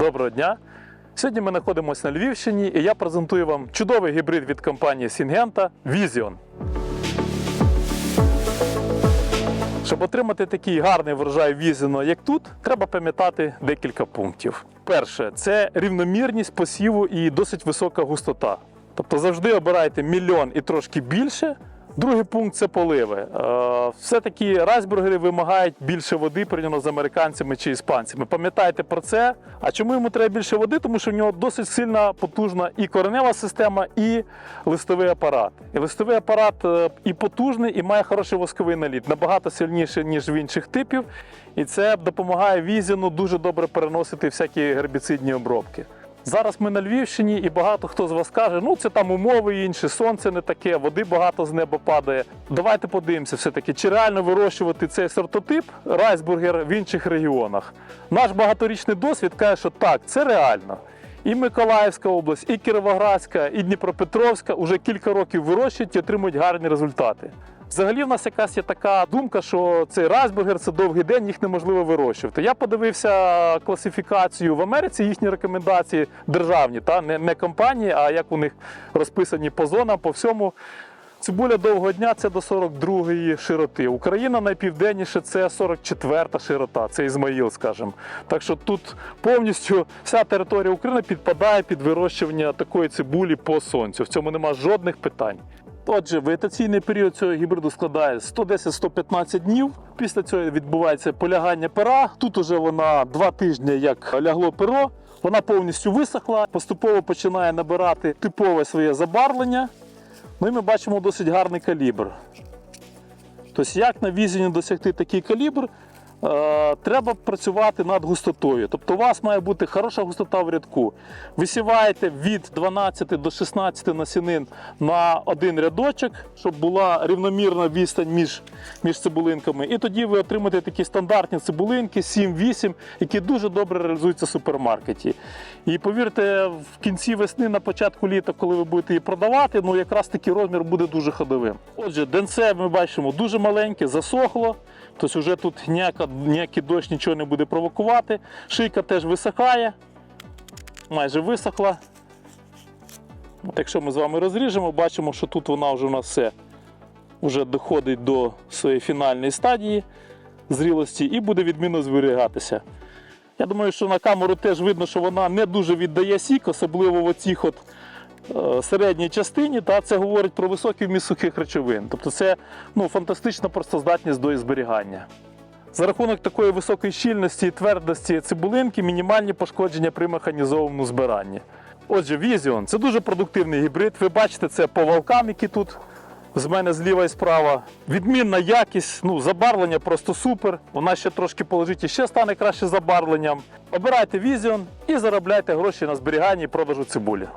Доброго дня! Сьогодні ми знаходимося на Львівщині і я презентую вам чудовий гібрид від компанії Syngenta Vision. Щоб отримати такий гарний врожай візіно, як тут, треба пам'ятати декілька пунктів. Перше це рівномірність посіву і досить висока густота. Тобто завжди обирайте мільйон і трошки більше. Другий пункт це поливи. Е, Все-таки райсбургери вимагають більше води порівняно з американцями чи іспанцями. Пам'ятайте про це. А чому йому треба більше води? Тому що в нього досить сильна, потужна і коренева система, і листовий апарат. І листовий апарат е, і потужний, і має хороший восковий наліт, набагато сильніше, ніж в інших типів. І це допомагає візіну дуже добре переносити всякі гербіцидні обробки. Зараз ми на Львівщині, і багато хто з вас каже, ну це там умови інші, сонце не таке, води багато з неба падає. Давайте подивимося, все-таки, чи реально вирощувати цей сортотип райсбургер в інших регіонах. Наш багаторічний досвід каже, що так, це реально. І Миколаївська область, і Кіровоградська, і Дніпропетровська вже кілька років вирощують і отримують гарні результати. Взагалі в нас якась є така думка, що цей райсбургер це довгий день, їх неможливо вирощувати. Я подивився класифікацію в Америці, їхні рекомендації державні, та не, не компанії, а як у них розписані по зонам, по всьому. Цибуля довгого дня це до 42-ї широти. Україна найпівденніше це 44-та широта, це Ізмаїл, скажімо. Так що тут повністю вся територія України підпадає під вирощування такої цибулі по сонцю. В цьому нема жодних питань. Отже, вегетаційний період цього гібриду складає 110-115 днів. Після цього відбувається полягання пера. Тут уже вона два тижні як лягло перо. Вона повністю висохла, поступово починає набирати типове своє забарвлення. Ну і ми бачимо досить гарний калібр. Тобто, як на візіні досягти такий калібр, треба працювати над густотою. Тобто у вас має бути хороша густота в рядку. Висіваєте від 12 до 16 насінин на один рядочок, щоб була рівномірна відстань між, між цибулинками. І тоді ви отримаєте такі стандартні цибулинки 7-8, які дуже добре реалізуються в супермаркеті. І повірте, в кінці весни, на початку літа, коли ви будете її продавати, ну якраз такий розмір буде дуже ходовим. Отже, денце ми бачимо дуже маленьке, засохло. Тобто вже тут ніяка, ніякий дощ нічого не буде провокувати. Шийка теж висихає, майже висохла. От якщо ми з вами розріжемо, бачимо, що тут вона вже у нас все вже доходить до своєї фінальної стадії зрілості і буде відмінно зберігатися. Я думаю, що на камеру теж видно, що вона не дуже віддає сік, особливо в оцих от середній частині. Та це говорить про високий вміст сухих речовин. Тобто це ну, фантастична просто здатність до зберігання. За рахунок такої високої щільності і твердості цибулинки мінімальні пошкодження при механізованому збиранні. Отже, Vision – це дуже продуктивний гібрид. Ви бачите це по валкам, які тут з мене зліва і справа. Відмінна якість, ну, забарвлення просто супер. Вона ще трошки полежить і ще стане краще забарвленням. Обирайте Vision і заробляйте гроші на зберігання і продажу цибулі.